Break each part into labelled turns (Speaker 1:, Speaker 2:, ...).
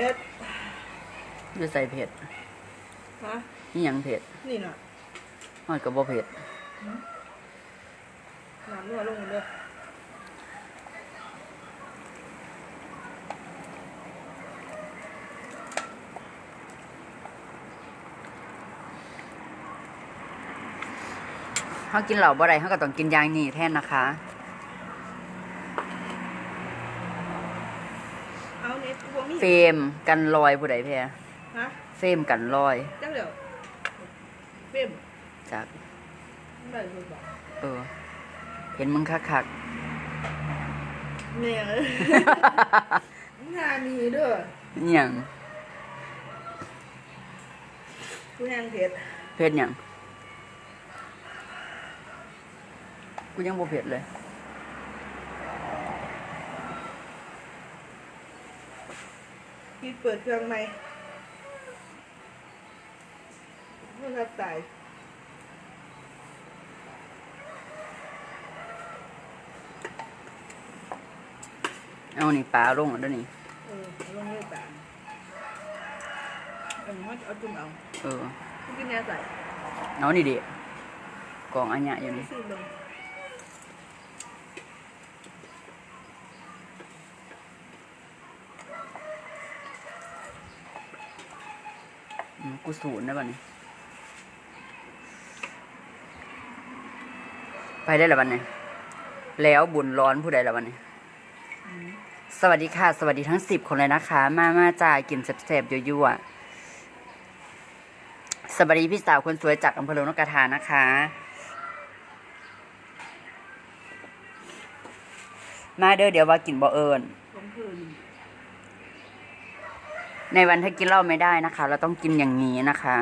Speaker 1: เฮ็ด
Speaker 2: อยู่ใส่เผ็ด
Speaker 1: ฮะ
Speaker 2: นี่ยังเผ็ด
Speaker 1: นี่น่ะ
Speaker 2: ฮอดกับบ่เผ็ด
Speaker 1: น้ำนัวลงเลย
Speaker 2: เฮากินเหล้าบ่ได้เฮาก็ต้องกินอย่างนี้แทนนะคะ
Speaker 1: เอา เน็ตกูบ่มี
Speaker 2: เฟรมกันรอยผู้ใดแพ้
Speaker 1: ฮะ
Speaker 2: เฟรมกันรอย
Speaker 1: จังเดี๋ยวเป้ม
Speaker 2: จาก
Speaker 1: ได้เลยบอก
Speaker 2: เออ เห็นมึงคัก
Speaker 1: เนี่ยเอ้ยงานนี้เด้อ
Speaker 2: ๆอิหยัง
Speaker 1: กูแห้งเผ็ด
Speaker 2: เผ็ดหยังกูยังบ่เผ็ดเลย
Speaker 1: พี่เปิดเครื่องไหมเมื่อรับตาย
Speaker 2: เอานี่ปลาลงแล้วเด้อนี่
Speaker 1: เออเอาลงเลยตามเอันนี้เขาจะเอาจุ่มเอา
Speaker 2: เออ
Speaker 1: กูกินแหน่ใส่
Speaker 2: เอานี่ดิกล่องอันเนี้ยอยู่นี่
Speaker 1: ซื้อลง
Speaker 2: กูศูนย์ได้ป่ะนี่ไปได้แล้ววันนี้แล้วบุญร้อนผู้ใดแล้ววันนี้
Speaker 1: อืม
Speaker 2: สวัสดีค่ะ สวัสดีทั้งสิบคนเลยนะคะ มามาจ่ากินแซ่บๆยั่วๆสวัสดีพี่สาวคนสวยจากอำเภอลงนกกระทานะคะ มาเด้อเดี๋ยวว่ากินบ่เอิญ ในวันถ้ากินเหล้าไม่ได้นะคะ เราต้องกินอย่างนี้นะคะ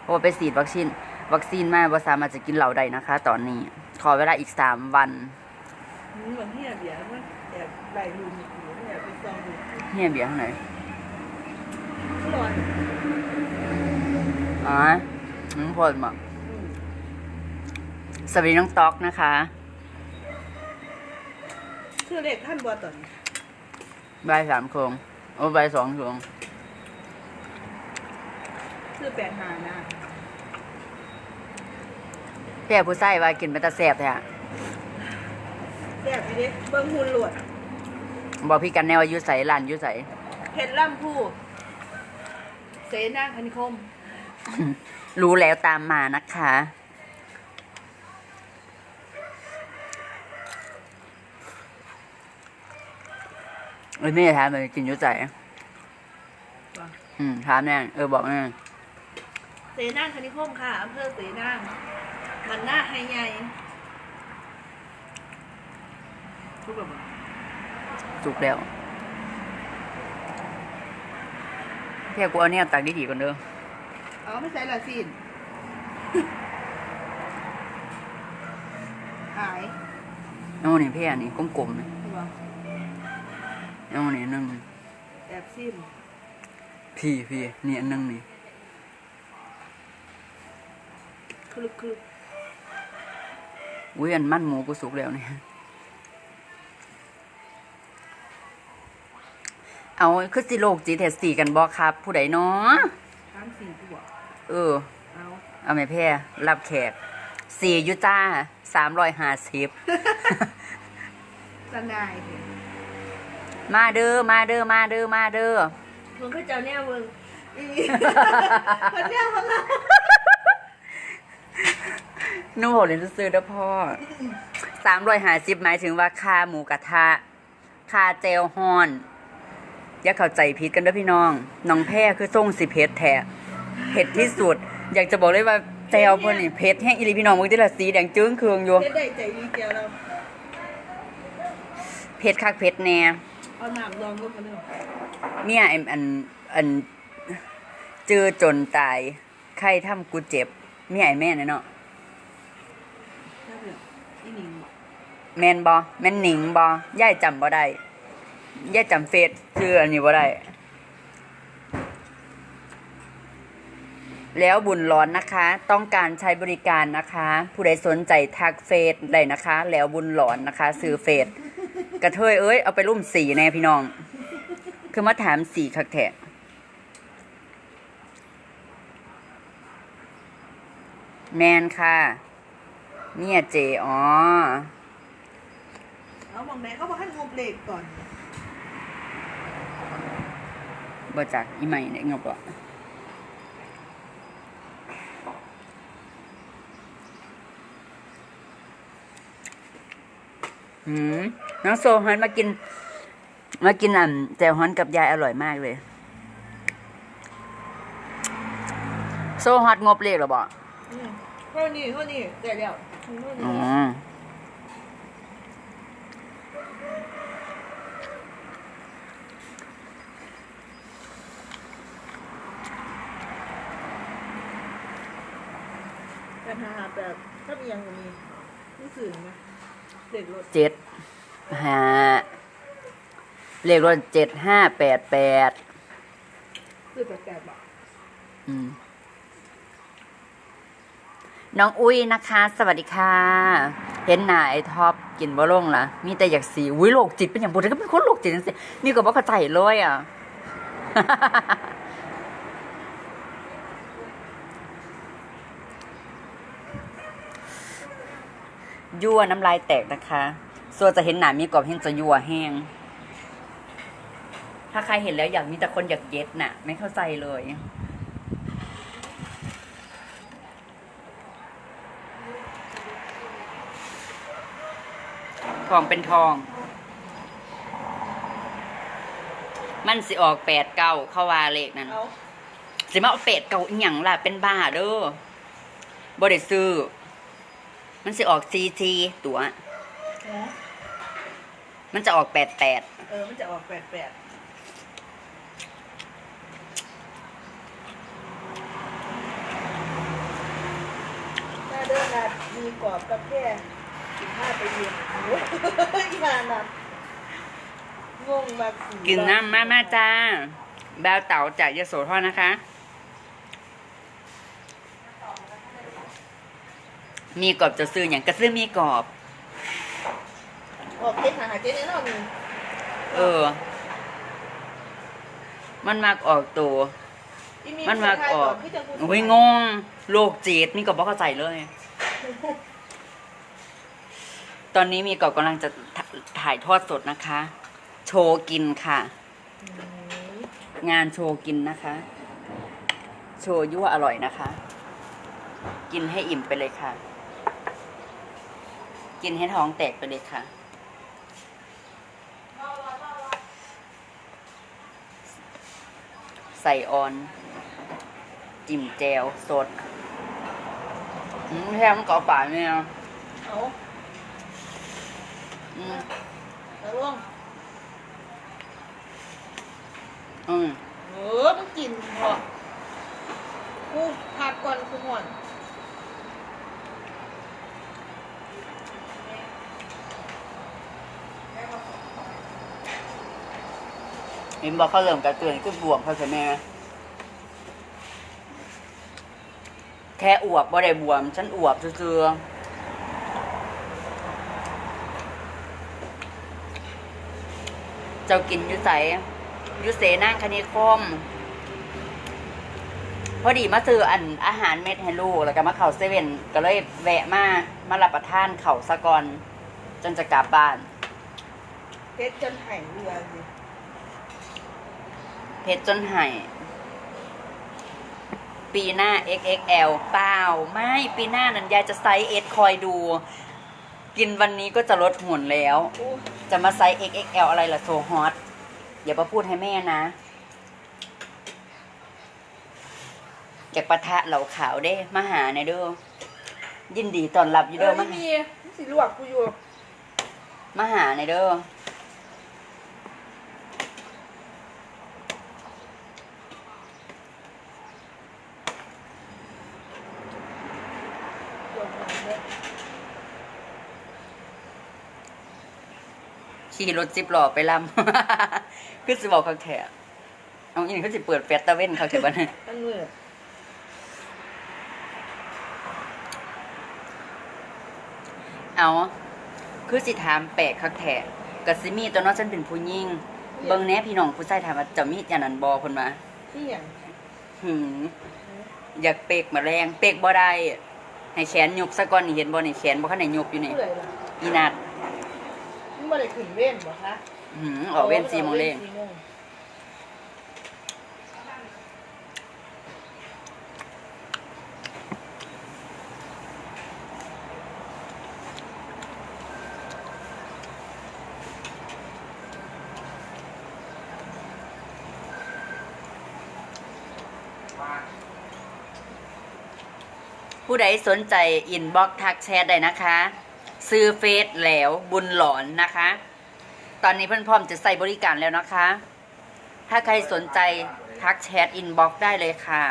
Speaker 2: เพราะว่าไปฉีดวัคซีนวัคซีนมาว่าสามารถจะกินเหล้าได้นะคะ ตอนนี้ ขอเวลาอีกสามวัน
Speaker 1: นี่เหมือนที่เบียร์มันแอบไหลลุมอยู่ไม่อยากไปซองดู
Speaker 2: เฮียเบียร์ข้างไหน
Speaker 1: ร้อน
Speaker 2: อ๋อน้องพลบอก
Speaker 1: อืม
Speaker 2: สวัสดีน้องต๊อกนะคะ
Speaker 1: ชื่อเล็กท่านบัวตอน
Speaker 2: ใบายสามโครงโอ้ใบายสองโครง
Speaker 1: ชื่อแปดหานะ
Speaker 2: แพ่ผู้ใส่ว่ากินเป็นตาแสบแท้อะ
Speaker 1: แซ่บไปดิเบิ้งหุ่นหลวด
Speaker 2: บอกพี่กันแน่ว่าอยุใสลานอยุใส
Speaker 1: เพชรล่ำผู้เสนาคณิคม
Speaker 2: รู้แล้วตามมานะคะ เอ้ยแม่ถามเลยกินอยุใส
Speaker 1: ว่ะ
Speaker 2: อืมถามแน่เออบอกแน่
Speaker 1: เสนาคณิคมค่ะอำเภอเสนามันหน้าไฮใหญ่ทุกแบบว่า
Speaker 2: จุกแล้วเพี่กูเอาเนี่ยตักดีๆก่อนเด้อ
Speaker 1: เอาไม่ใช่ละสินหาย
Speaker 2: เอานี่เพี่อันนี้กลมๆนี่
Speaker 1: ตัว
Speaker 2: เอานี่อันนึง
Speaker 1: แอบซิม
Speaker 2: พี่พี่นี่อันนึงนี่
Speaker 1: คลึกคลึก
Speaker 2: อุ้ยอันมันหมูกูสุกแล้วเนี่ยเอาคือสิโลกจีเทสสี่กันบอครับ ผู้ใดเนาะ
Speaker 1: ทั้งสี่ตัว
Speaker 2: เออ
Speaker 1: เอา
Speaker 2: เอาไม่แพ้รับแขกสี่อยุจ้าสามร้อยห้าสิบ
Speaker 1: สนายเห็น
Speaker 2: มาเด้อมาเด้อมาเด้อมาเด้อ
Speaker 1: มึงก็เจ้าแน่มึงอีคนเนี้ยมึงอะ
Speaker 2: นุ่มโหดเลยซื้อๆเด้อพ่อสามร้อยห้าสิบหมายถึงว่าค่าหมูกระทะค่าเจลฮอน อย่าเข้าใจผิดกันเด้อพี่น้อง น้องแพ้คือส่งสิเผ็ดแท้เผ็ดที่สุด อยากจะบอกเลยว่าเจลเพิ่นนี่เผ็ดแห้งอีหลีพี่น้องมึงที่ละสีแดงจึ้งเคืองอยู่
Speaker 1: เฮ็ดได้ใจดีเดียวเรา
Speaker 2: เผ็ดคักเผ็ดแน่
Speaker 1: เอาน้ำลองก็มาเรื่อง
Speaker 2: เนี่ยไอ้อันอันเจอจนตาย ใครทำกูเจ็บมีไอ้แม่เนี่ยเนาะ
Speaker 1: น่าเบื่ ที่หนิงบอ
Speaker 2: แมนบอแมนหนิงบอย่ายจำบ่ได้ย่ายจำเฟซชื่ออันนี้บ่ได้ แล้วบุญร้อนนะคะ ต้องการใช้บริการนะคะ ผู้ใดสนใจทักเฟซได้นะคะ แล้วบุญร้อนนะคะซื้อเฟซกระเทยเอ้ยเอาไปรุ่มสีแน่พี่น้อง คือมาถามสีคักแทะแมนค่ะ เนี่ยเจอ๋อ
Speaker 1: เอามองไหนเขาบอกให้งบเหล็กก่อน
Speaker 2: บ่จากอีใหม่เนี่ยงบอะหืมน้องโซฮอนมากิน มากินอ่ำแจ่วฮอนกับยายอร่อยมากเลย โซฮอตงบเลขเหรอบ่
Speaker 1: อืมเท่านี้เท่านี้แต่เดี๋ยวเท่านี้
Speaker 2: อ๋อ
Speaker 1: ปัญหาแบบถ้ามีอย่างนี้รู้สึกไหมเด็กรถ
Speaker 2: เจ็ดห้าเลขรถเจ็ดห้าแปดแปด
Speaker 1: คือแปลกๆบอก
Speaker 2: อืม น้องอุ้ยนะคะ สวัสดีค่ะ เห็นหน้าไอ้ท็อปกินบ่ลงล่ะ มีแต่อยากสีอุ้ยโรคจิตเป็นอย่างบุตรก็เป็นคนโรคจิตจังสินี่ก็บ่เข้าใจเลยอะยั่วน้ำลายแตกนะคะส่วนจะเห็นหนามีกรอบเห็นจะยั่วแห้ง ถ้าใครเห็นแล้วอยากมีแต่คนอยากเย็ดน่ะ ไม่เข้าใจเลย ทองเป็นทอง มันสิออกแปดเก้าเข้าว่าเลขนั้น
Speaker 1: เอา
Speaker 2: สิมาเอาเป็ดเก่าอีหยังล่ะเป็นบ้าเด้อบ่ได้ซื้อ มันสิออกซีซีตัว
Speaker 1: เนาะ
Speaker 2: มันจะออกแปดแปด
Speaker 1: เออ มันจะออกแปลกๆถ้าเดินนัดมีกรอบกับแค่ กินผ้าไปเรียนโอ้ยอีหานัดงงมากสิ
Speaker 2: กินน้ำมามาจ้าแบวเต่าจากยโสธรนะคะ มีกรอบจะซื้ออย่างก็ซื้อมีกรอบ
Speaker 1: ออกเก็ตหาหาเก็ตแน่นอนมี
Speaker 2: เออ มันมากออกตัว
Speaker 1: อี
Speaker 2: มันมากออก
Speaker 1: พี่จะพูด
Speaker 2: โอ้ยงง โลกจีดมีกรอบบ่เข้าใจเลย ตอนนี้มีกอบกำลังจะถ่ายทอดสดนะคะ โชว์กินค่ะ งานโชว์กินนะคะ โชว์ยั่วอร่อยนะคะ กินให้อิ่มไปเลยค่ะ กินให้ท้องแตกไปเลยค่ะ ใส่ออน จิ้มแจวสดอืมแค่มันเกาะป่าเนี่ย
Speaker 1: เอา
Speaker 2: อืม
Speaker 1: เอาลง
Speaker 2: อืม
Speaker 1: เออมันกินพอกูพักก่อนกูห่อน
Speaker 2: เห็นบอกเขาเริ่มกระเตือนขึ้นบวมเขาใช่ไหมแค่อวบบ่ได้บวม ฉันอวบซื่อๆ เจ้ากินอยุใสอยุเสนั่งคณิคม พอดีมาซื้ออันอาหารเม็ดให้ลูกแล้วก็มาเข่าเซเว่นก็เลยแวะมามารับประทานเข่าวสะกอนจนจะกลับบ้าน
Speaker 1: เพชรจนหายเรือสิ
Speaker 2: เพชรจนไห้ปีหน้า XXL เปล่า ไม่ปีหน้านั้นยายจะไซส์ S คอยดู กินวันนี้ก็จะลดหุ่นแล้ว
Speaker 1: โอ้
Speaker 2: จะมาไซส์ XXL อะไรล่ะโซฮอตอย่ามาพูดให้แม่นะอยากปะทะเหล่าขาวเด้ มาหาในอยเด้อยินดีตอนรับอยู่
Speaker 1: เอ
Speaker 2: เด้
Speaker 1: อ
Speaker 2: อมา
Speaker 1: ไม่มีมันสิลวกกูอยู่
Speaker 2: มาหาในอยเด้อ
Speaker 1: ลวกหน่อยเด้อ
Speaker 2: ขี่รถจิบหล่อไปลำคือสิบอกเขาแถเอาอีนี่เขาสิเปิดแฟตตะเว้นเขาเถอะบ้านย
Speaker 1: อันมือ
Speaker 2: เอาคือสิถามแปลกคักแท้กะสิมีตัวเน้องฉันเป็นผู้หญิงเบิ่งแหน่พี่น้องผู้ชายถามว่าเจะมีอย่างนั้นบ่เพิ่นมา
Speaker 1: ที่อย่าง
Speaker 2: หืมอยากเปกมาแรงเปกบ่ได้ให้แขนยกซะก่อนนี่เห็นบ่นี่แขนบ่คันได้ยกอยู่นี่
Speaker 1: ผู้ใดล่ะ
Speaker 2: อีนัด
Speaker 1: มึงบ่ได้ขึ้นเว้นบ่คะ
Speaker 2: อื้อหืออกเว้น4โมงเร่ง
Speaker 1: สี่โมง
Speaker 2: ผู้ใดสนใจอินบ็อกทักแชทได้นะคะ ซื้อเฟซแล้วบุญหลอนนะคะ ตอนนี้เพื่อนพร้อมจะใส่บริการแล้วนะคะ ถ้าใครสนใจทักแชทอินบ็อกได้เลยค่ะ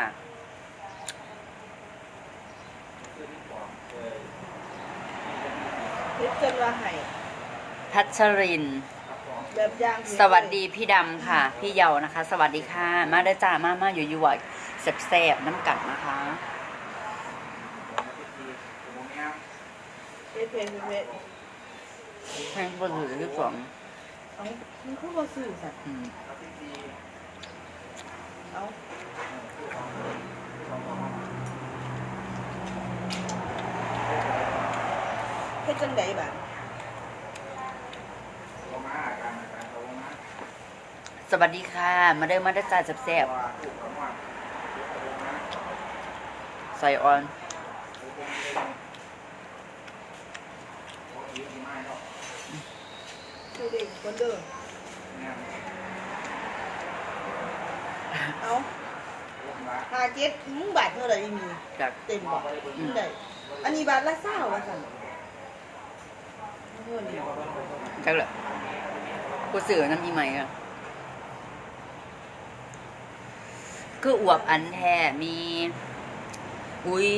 Speaker 1: เฮ็ดจนว่าให้
Speaker 2: พัชริน
Speaker 1: แบบอย่าง
Speaker 2: สวัสดีพี่ดำค่ะ พี่เยานะคะ สวัสดีค่ะ มาได้อจ้ามามาอยู่อยู่วแซ่บๆน้ำกัดนะคะ
Speaker 1: เฮ็ดเพงเฮ็ด
Speaker 2: ให้บนถือที่สอง
Speaker 1: เอามึงคือบ่ซื้อสัตว์
Speaker 2: อืม
Speaker 1: เอาเฮ็ดจังไดบัด
Speaker 2: สวัสดีค่ะ มาเด้อมาได้อจ้าแซ่บใส่ออน
Speaker 1: คือเด็กคนเด้อเอ้าหาเจ็ดมึงบาทเท่าไหร่มี
Speaker 2: จาก
Speaker 1: เต็มบ่มึงได้อันนี้บาทละเศร้าว่าสั่นเงินนี่
Speaker 2: จักเลยกูสื่อน้ำมีไหมอะคืออวบอันแท้มี อุ้ย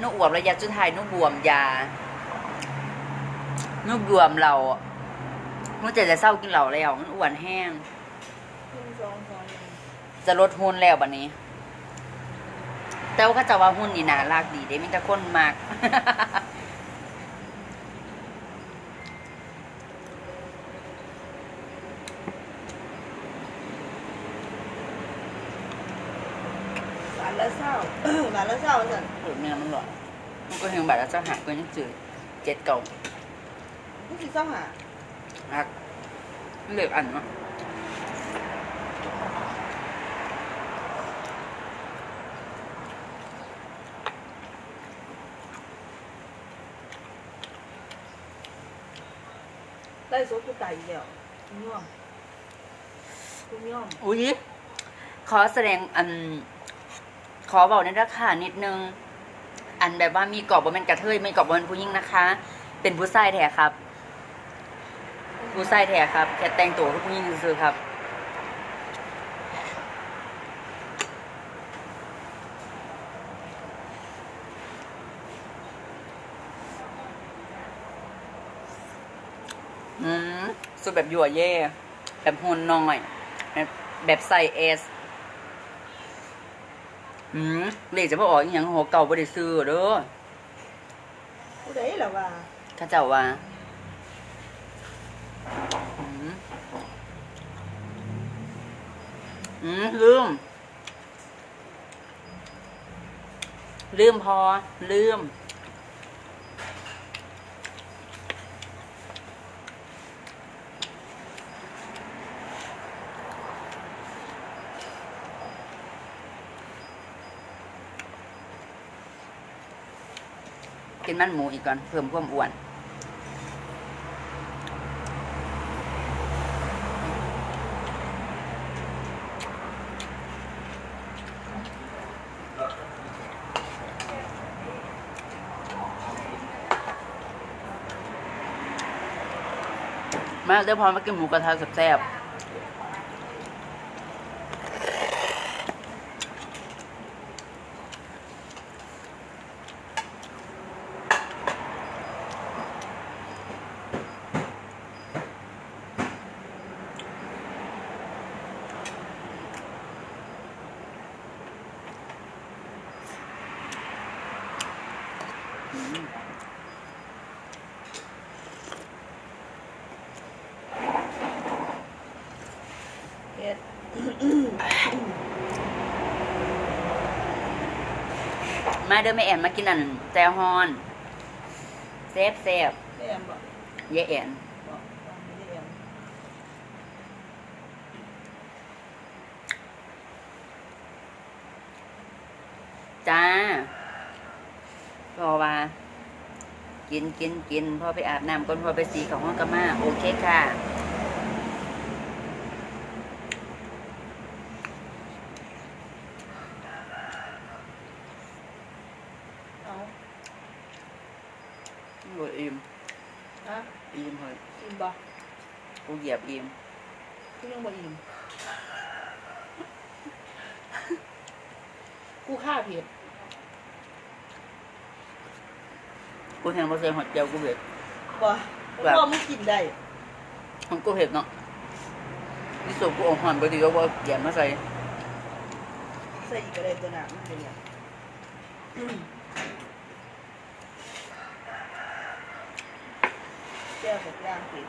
Speaker 2: นุอวบระยะสุดท้ายนุบวมยานุบวมเรา อะนุจะจะเศร้ากินเหล่าแล้ว มันอ้วนแห้ง
Speaker 1: หนึ่งสองสามหนึ่ง
Speaker 2: จะลดหุ่นแล้วบัดนี้ แต่ว่าก็จะว่าหุ่นนี่น่ารักดีเด้มีแต่คนมาก
Speaker 1: บาทละเศร้าบาทละเศร้าสั่น
Speaker 2: เออเนื้อมันหลอดมันก็เห็นแบบแล้วจะหักก็ยังจืดเจ็ดเก่า
Speaker 1: มึงสิเศร้าหา
Speaker 2: หักเลือกอันเนาะ
Speaker 1: ได้โซกูตายอีกแล้วคุณย่อมคุณย่อม
Speaker 2: อุ้ยขอแสดงอัน ขอบอกในราคานิดนึง อันแบบว่ามีกรอบว่าเป็นกระเทยไม่กรอบว่าเป็นผู้หญิงนะคะ เป็นผู้ชายแท้ครับ ผู้ชายแท้ครับ แค่แต่งตัวคือผู้หญิงซื่อๆครับ อืมสุดแบบยั่วเย่แบบหุ่นน้อย แบบแบบใส่เอสอืมเลขจะบ่ออกอหย่างหัวเก่าบ่ได้ซื้อเด้อ
Speaker 1: ผู้ใดล่ะว่า
Speaker 2: เข้าเจ้าว่า อืมลืม ลืมพอ ลืม กินมันหมูอีกก่อน เพิ่มความอ้วน มาเด้อพอมากินหมูกระทะแซ่บๆ มาเด้อแม่แอนมากินอันแจวฮอนแซ่บแซ่บ
Speaker 1: แม่แอมบอก
Speaker 2: เยแอน
Speaker 1: บอกว่าไม่ได้แอม
Speaker 2: จ้าพอว่า กินกินกินพอไปอาบน้ำก่อนพอไปสีของห้องกะมาโอเคค่ะ
Speaker 1: เอา
Speaker 2: โอ้ยอิ่ม
Speaker 1: อะ
Speaker 2: อิ่มเลย
Speaker 1: อิ่มบ่
Speaker 2: กูเหยียบอิ่ม
Speaker 1: กูยังบ่อิ่มกูฆ่าเผ็ด
Speaker 2: กูแหงมาใส่หอดเจียวกูเผ็ด
Speaker 1: บ่
Speaker 2: แบบ
Speaker 1: พ่อมึงกินได้
Speaker 2: ของกูเผ็ดเนาะนี่สูบกูเออกหอนพอดีก็ว่าแยมมาใส่
Speaker 1: ใส่อีกก็ได้ตัวหนามันเป็นอย่าง อืมแก้วกับย่างเผ็ด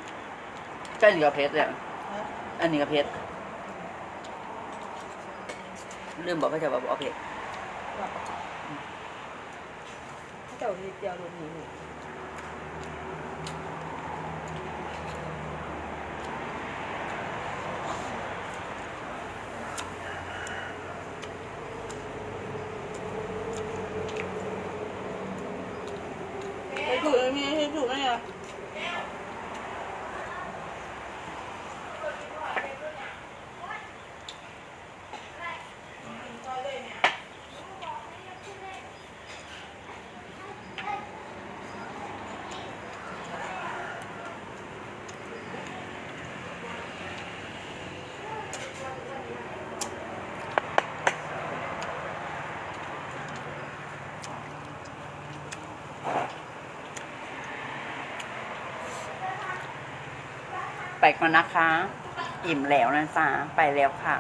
Speaker 2: ใช่นี่ก็เผ็ดแหละ
Speaker 1: ฮะ
Speaker 2: อันนี้ก็เผ็ดลืมบอกพระเจ้าว่าบอกเผ็ด
Speaker 1: ว่าเขาเจ้าเฮ็ดเจียวรสนี้นี่ให้ถูกไหมให้ถูกไหมอะ
Speaker 2: ไปก่อนนะคะ อิ่มแล้วนะจ๊ะไปแล้วค่ะ